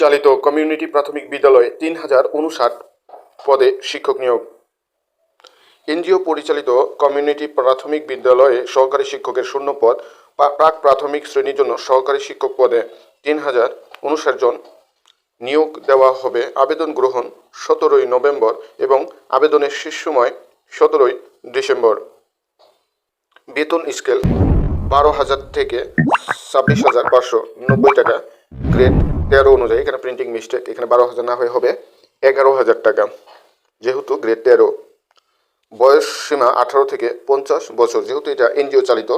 চালিত কমিউনিটি প্রাথমিক বিদ্যালয়ে তিন হাজার উনষাট পদে শিক্ষক নিয়োগ। এনজিও পরিচালিত কমিউনিটি প্রাথমিক বিদ্যালয়ে সহকারী শিক্ষকের শূন্য পদ প্রাক প্রাথমিক শ্রেণির জন্য সহকারী শিক্ষক পদে তিন হাজার উনষাট জন নিয়োগ দেওয়া হবে। আবেদন গ্রহণ সতেরোই নভেম্বর এবং আবেদনের শেষ সময় সতেরোই ডিসেম্বর। বেতন স্কেল বারো হাজার থেকে ছাব্বিশ হাজার পাঁচশো নব্বই টাকা, গ্রেড তেরো অনুযায়ী, এখানে প্রিন্টিং মিস্টেক এখানে বারো হাজার না হয়ে হবে, এগারো হাজার টাকা। যেহেতু গ্রেড তেরো, বয়স সীমা আঠারো থেকে পঞ্চাশ বছর, যেহেতু এটা এনজিও চালিত,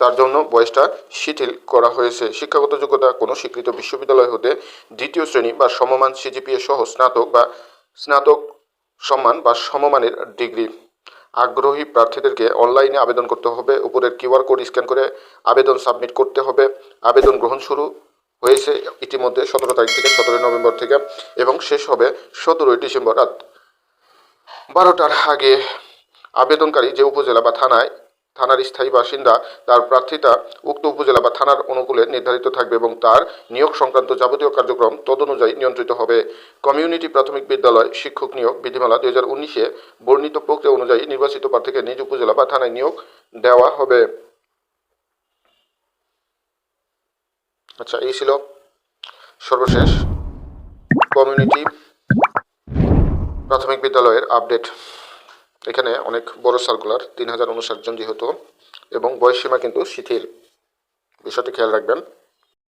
তার জন্য বয়সটা শিথিল করা হয়েছে। শিক্ষাগত যোগ্যতা কোনো স্বীকৃত বিশ্ববিদ্যালয় হতে দ্বিতীয় শ্রেণি বা সমমান সিজিপিএ সহ স্নাতক বা স্নাতক সম্মান বা সমমানের ডিগ্রি। আগ্রহী প্রার্থীদেরকে অনলাইনে আবেদন করতে হবে, উপরের কিউআর কোড স্ক্যান করে আবেদন সাবমিট করতে হবে। আবেদন গ্রহণ শুরু হয়েছে ইতিমধ্যে সতেরো তারিখ থেকে সতেরোই নভেম্বর থেকে এবং শেষ হবে সতেরোই ডিসেম্বর রাত। বারোটার আগে আবেদনকারী যে উপজেলা বা থানায়, থানার স্থায়ী বাসিন্দা, তার প্রার্থিতা উক্ত উপজেলা বা থানার অনুকূলে নির্ধারিত থাকবে এবং তার নিয়োগ সংক্রান্ত যাবতীয় কার্যক্রম তদনুযায়ী নিয়ন্ত্রিত হবে। কমিউনিটি প্রাথমিক বিদ্যালয় শিক্ষক নিয়োগ বিধিমালা দুই হাজার উনিশে বর্ণিত প্রক্রিয়া অনুযায়ী নির্বাচিত প্রার্থীকে নিজ উপজেলা বা থানায় নিয়োগ দেওয়া হবে। আচ্ছা এই ছিল সর্বশেষ কমিউনিটি প্রাথমিক বিদ্যালয়ের আপডেট এখানে অনেক বড় সার্কুলার তিন হাজার উনষাট জন যেহেতু, এবং বয়সসীমা কিন্তু শিথিল। বিষয়টি খেয়াল রাখবেন।